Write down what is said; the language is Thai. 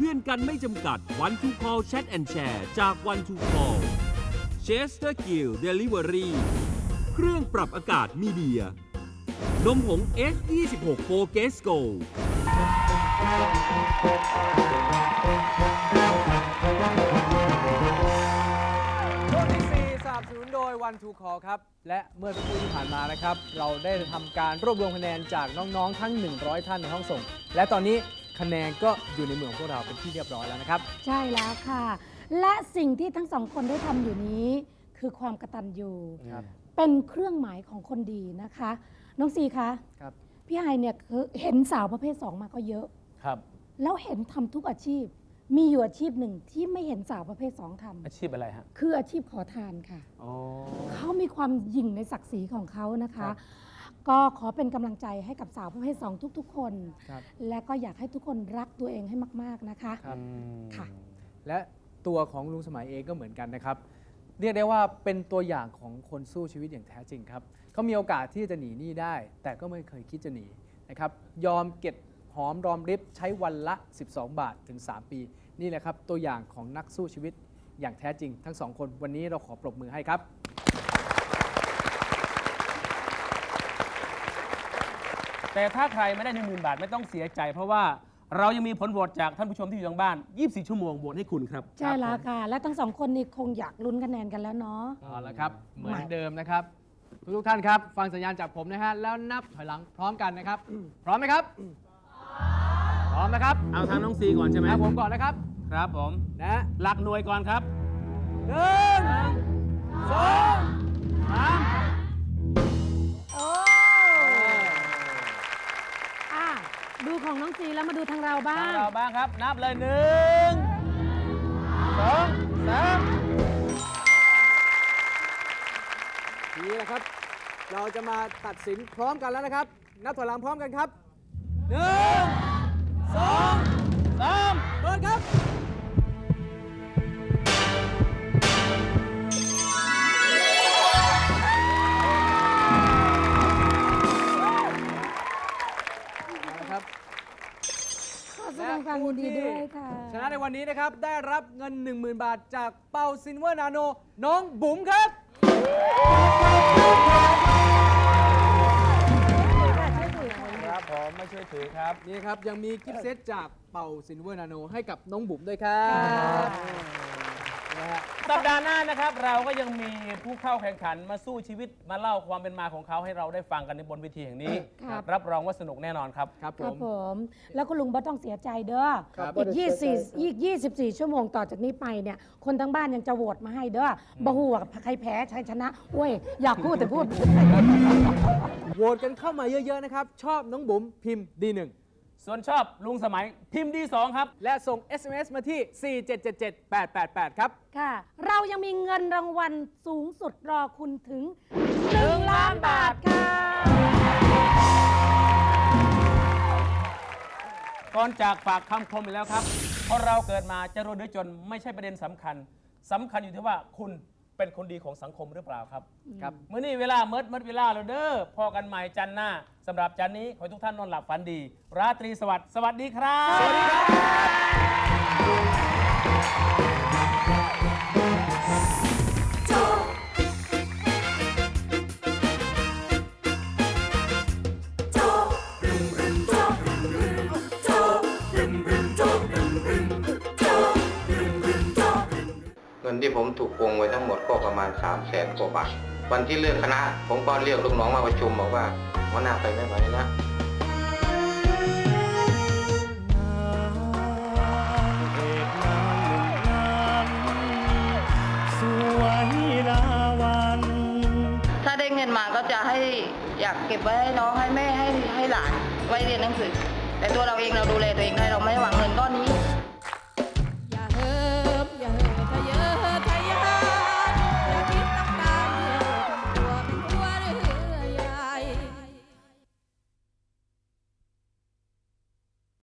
พื่อนกันไม่จำกัด One to Call Chat and Share จาก One to Call Chester Gill Delivery เครื่องปรับอากาศมีเดีย นมผง S26 Pro g a s Go ช่วงที่4สนับสนุนโดย One to Call ครับ และเมื่อสักครู่ที่ผ่านมานะครับ เราได้ทำการรวบรวมคะแนนจากน้อง ๆ ทั้ง 100 ท่านในห้องส่ง และตอนนี้ คะแนนก็อยู่ในมือของพวกเราเป็นที่เรียบร้อยแล้วนะครับ ใช่แล้วค่ะ และสิ่งที่ทั้งสองคนได้ทำอยู่นี้ คือความกตัญญูครับ เป็นเครื่องหมายของคนดีนะคะ น้องซีคะครับ พี่ไฮเนี่ยคือเห็นสาวประเภท2มาก็เยอะ ครับ แล้วเห็นทำทุกอาชีพ มีอยู่อาชีพหนึ่งที่ไม่เห็นสาวประเภท2ทำอาชีพอะไรฮะคืออาชีพขอทานค่ะ อ๋อ เขามีความหยิ่งในศักดิ์ศรีของเขานะครัคะ บ ก็ขอเป็นกำลังใจให้กับสาวประเภท2ทุก ๆ คน ครับและก็อยากให้ทุกคนรักตัวเองให้มาก ๆ นะคะ ครับ ค่ะ และตัวของลุงสมัยเองก็เหมือนกันนะครับ เรียกได้ว่าเป็นตัวอย่างของคนสู้ชีวิตอย่างแท้จริงครับเขามีโอกาสที่จะหนีหนี้ได้ แต่ก็ไม่เคยคิดจะหนีนะครับ ยอมเก็บหอมรอมริบใช้วันละ 12 บาทถึง 3 ปี นี่แหละครับ ตัวอย่างของนักสู้ชีวิตอย่างแท้จริง ทั้งสองคนวันนี้เราขอปรบมือให้ครับ แต่ถ้าใครไม่ได้1 0,000 บาทไม่ต้องเสียใจ เพราะว่าเรายังมีผลโหวตจากท่านผู้ชมที่อยู่ทางบ้าน 24 ชั่วโมงโหวตให้คุณครับใช่แล้วค่ะ และทั้งสองคนนี่คงอยากลุ้นคะแนนกันแล้วเนาะเอาละครับ เหมือนเดิมนะครับ ทุกๆท่านครับ ฟังสัญญาณจากผมนะฮะ แล้วนับถอยหลังพร้อมกันนะครับ พร้อมไหมครับ พร้อมนะครับเอาทางน้องซีก่อนใช่ไหมนะผมก่อนนะครับ ครับผมนะหลักหน่วยก่อนครับหนึ่งสอง ครับ นับเลยหนึ่งสองสามทีนี้นะครับ เราจะมาตัดสินพร้อมกันแล้วนะครับ นับถอยหลังพร้อมกันครับหนึ่งสองสาม แสดงความยินดีด้วยค่ะ ชนะในวันนี้นะครับ ได้รับเงิน 10,000 บาทจากเปาซินเวอร์นาโน น้องบุ๋มครับ ครับผมไม่ช่วยถือครับ นี่ครับ ยังมีกิฟต์เซตจากเปาซินเวอร์นาโน ให้กับน้องบุ๋มด้วยครับค่ะ นะฮะสัปดาห์หน้านะครับเราก็ยังมีผู้เข้าแข่งขันมาสู้ชีวิตมาเล่าความเป็นมาของเขาให้เราได้ฟังกันในบนเวทีแห่งนี้ ครับ รับรองว่าสนุกแน่นอนครับ ครับผครับม ผมแล้วคุณลุงบ่ต้องเสียใจเด้อครับอีก24อีก 24 ชั่วโมงต่อจากนี้ไปเนี่ย คนทั้งบ้านยังจะโหวตมาให้เด้อบ่ฮู้ว่าใครแพ้ใครชนะโอ้ย อยากพูดแต่พูด โหวตกันเข้ามาเยอะ ๆ นะครับ ชอบน้องบุ๋มพิมพ์ดีหนึ่ง ส่วนชอบลุงสมัยพิมพ์ดีสองครับ และส่ง SMS มาที่ 4777888 ครับ ค่ะ เรายังมีเงินรางวัลสูงสุดรอคุณถึง 1 ล้านบาทค่ะ ก่อนจากฝากคำคมอีกแล้วครับ เพราะเราเกิดมาจะรวยหรือจนไม่ใช่ประเด็นสำคัญสำคัญอยู่ที่ว่าคุณ เป็นคนดีของสังคมหรือเปล่าครับ ครับ เมื่อนี้เวลาเมิดเมิดเวลาแล้วเด้อพอกันใหม่จันทร์หน้าสำหรับจันทร์นี้ขอให้ทุกท่านนอนหลับฝันดี ราตรีสวัสดิ์สวัสดีครับ สวัสดีครับ ที่ผมถูกโกงไว้ทั้งหมดก็ประมาณ3ามแสนกว่าบาท วันที่เลือกคณะ ผมก็เรียกลูกน้องมาประชุมบอกว่าหัวหน้าไปไม่ไหวนะถ้าได้เงินมาก็จะให้อยากเก็บไว้ให้น้องให้แม่ให้ให้หลานไว้เรียนหนังสือ แต่ตัวเราเองเราดูแลตัวเองได้เราไม่หวังเงินก้อนนี้